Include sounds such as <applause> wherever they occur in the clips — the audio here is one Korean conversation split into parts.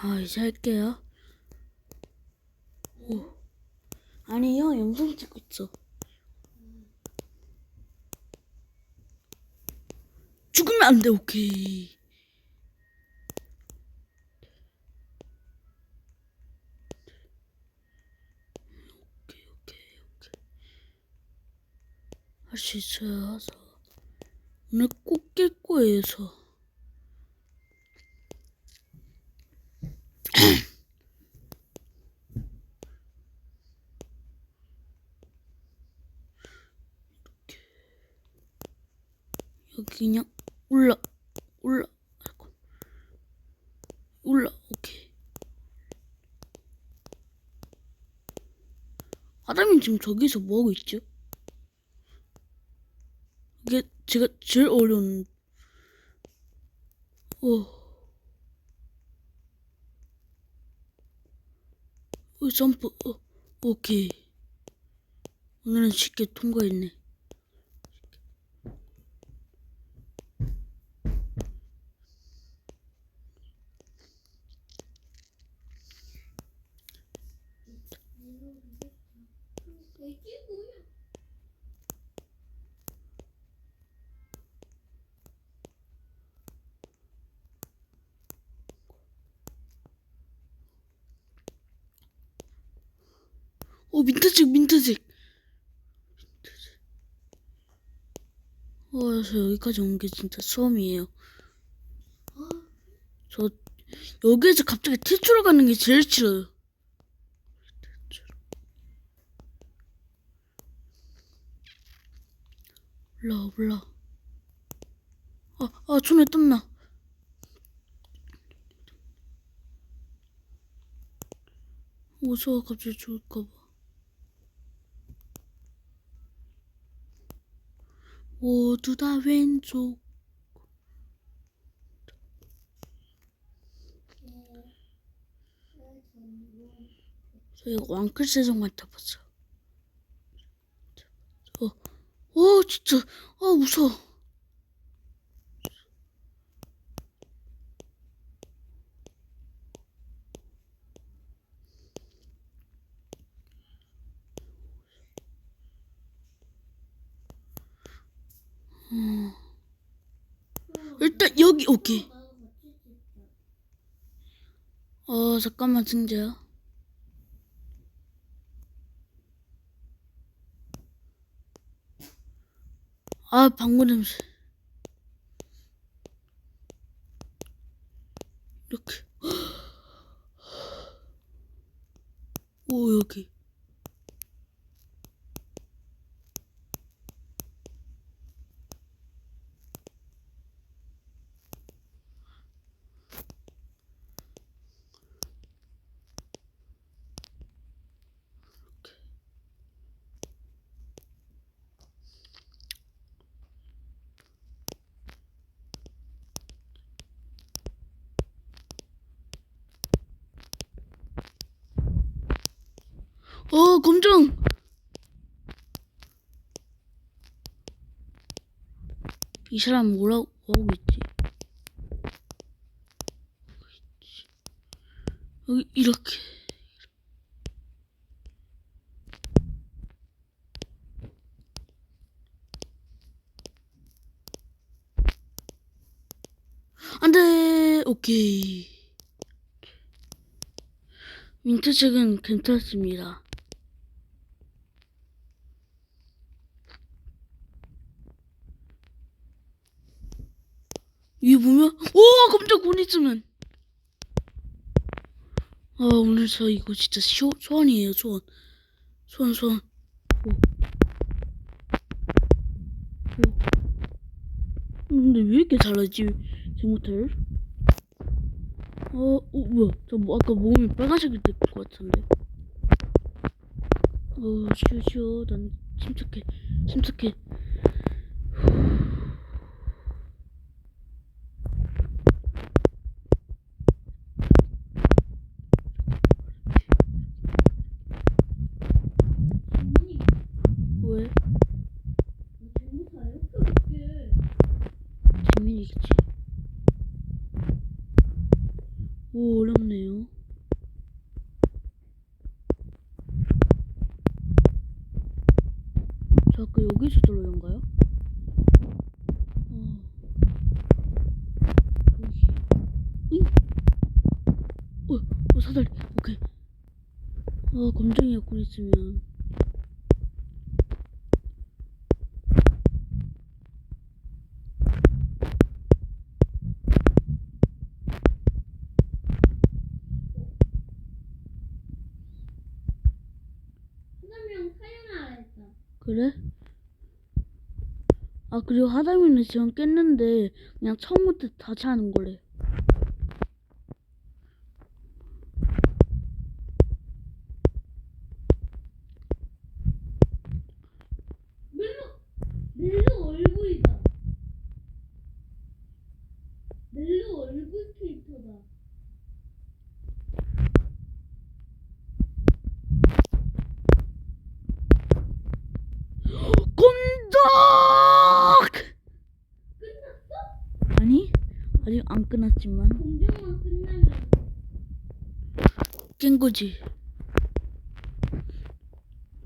아, 이제 할게요. 오. 아니, 형 영상 찍고 있어. 죽으면 안 돼, 오케이. 오케이, 오케이, 오케이. 할수 있어요, 하서. 오늘 꼭 깰 거예요, 저. 여기 그냥 올라 올라. 올라 오케이 아담이 지금 저기서 뭐하고 있죠? 이게 제가 제일 어려운 어. 어 점프 어 오케이 오늘은 쉽게 통과했네 오 민트색 민트색 민트색. 와, 저 여기까지 온 게 진짜 처음이에요. 저 여기에서 갑자기 태초로 가는 게 제일 싫어요. 올라 올라. 아, 아, 손에 땀나. 무서워, 갑자기 죽을까봐. 모두 다 왼쪽. 저 이거 왕클 세상 맡아봤어. 어, 어, 진짜, 아 무서워. 일단 여기 오케이. 어 잠깐만 승재야. 아 방구 냄새. 이렇게. <gasps> 오 여기. 어 검정. 이 사람 뭐라고 뭐 하고 있지? 여기 이렇게. 안 돼 오케이 민트색은 괜찮습니다 위에 보면 오 깜짝 못 있으면. 아 오늘 저 이거 진짜 소, 소원이에요 소원. 소원 소원. 오. 오. 근데 왜 이렇게 잘하지 제 못을? 어, 어 뭐야? 저 뭐, 아까 몸이 빨간색이 될것 같은데. 어 쉬어 쉬어. 난 침착해 침착해 왜? 재민이겠지. 오, 얼른 무섭네요. 저 아까 여기서 떨어진가요? 어. 여기. 으잉? 어, 어, 사다리. 오케이. 아, 검정이 갖고 있으면. 그래? 아, 그리고 하다미는 지금 깼는데, 그냥 처음부터 다시 하는 거래. 멜로 멜로 얼굴이다. 멜로 얼굴 캐릭터다. 꼼짝! 끝났어? 아니, 아직 안 끝났지만, 공정만 끝나면 깬 거지.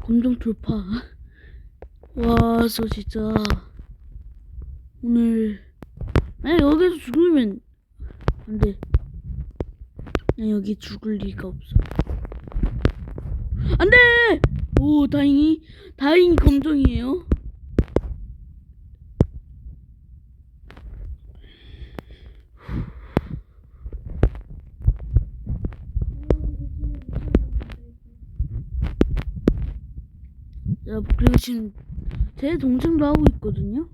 검정 돌파. 와, 저 진짜. 오늘. 아니, 여기서 죽으면 안 돼. 난 여기 죽을 리가 없어. 안 돼! 오, 다행히, 다행히 검정이에요. 야, 그리고 지금 제 동생도 하고 있거든요.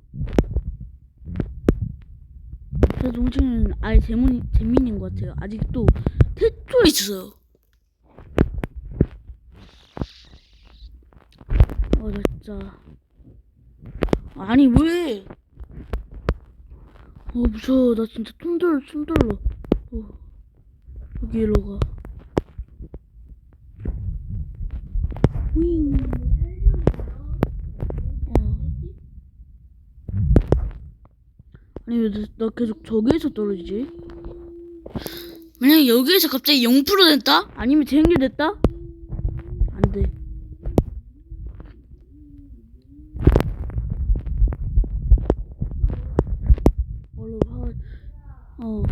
제 동생은 아예 재민, 재민인 것 같아요. 아직도 태초에 있어요. 아, 나 진짜. 아니, 왜? 어, 무서워. 나 진짜 손들, 손들러. 어, 여기 일로 가. 윙. 어. 아니 왜나 계속 저기에서 떨어지지? 만약에 여기에서 갑자기 0% 됐다? 아니면 재연결됐다? 안 돼. 얼른 화, 어.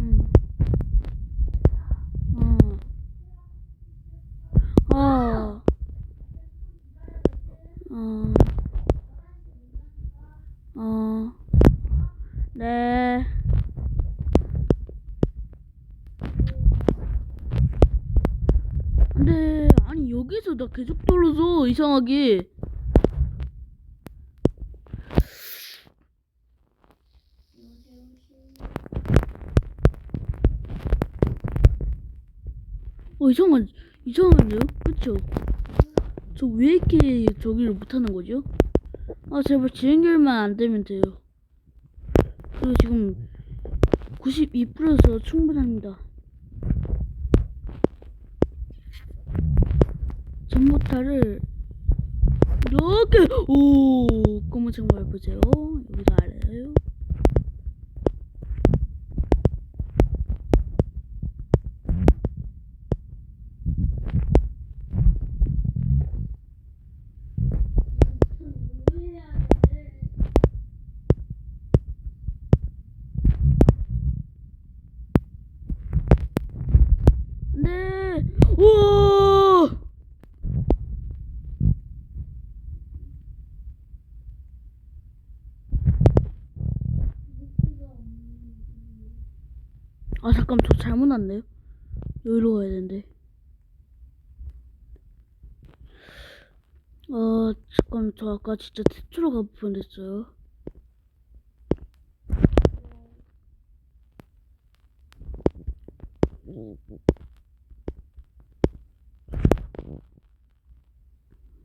응. 어. 아. 어. 어. 네. 근데 아니 여기서 나 계속 떨어져 이상하게. 어 이상한 이상한데요? 그쵸? 저 왜 이렇게 저기를 못하는 거죠? 아 제발 지연결만 안 되면 돼요. 그리고 지금 92%서 충분합니다. 전모타를 이렇게 오 검은색 말 보세요. 여기도 알아요. 뭐 해야 돼? 네. 오. 아 잠깐 저 잘못 왔네요. 여기로 가야 되는데. 아 잠깐 저 아까 진짜 태초로 가 뻔했어요.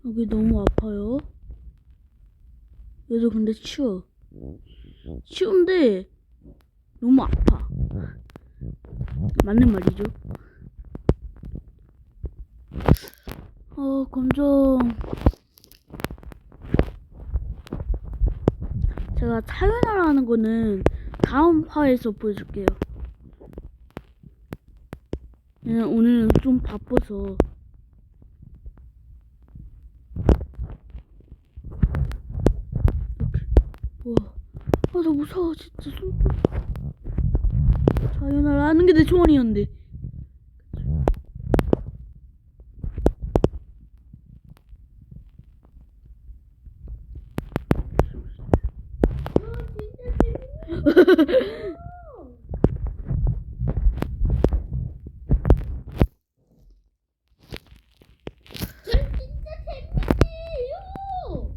여기 너무 아파요. 얘도 근데 치워. 치운데 너무 아파. 맞는 말이죠. 어, 검정. 제가 사연하라는 거는 다음 화에서 보여줄게요. 그냥 오늘은 좀 바빠서. 이렇게. 와, 아, 나 무서워, 진짜. 손. 자연을 아는 게 내 소원이었는데. 어, 진짜 재밌어. 저 진짜 재밌네요.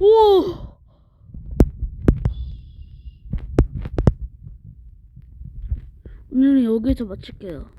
오! 오늘은 여기서 마칠게요.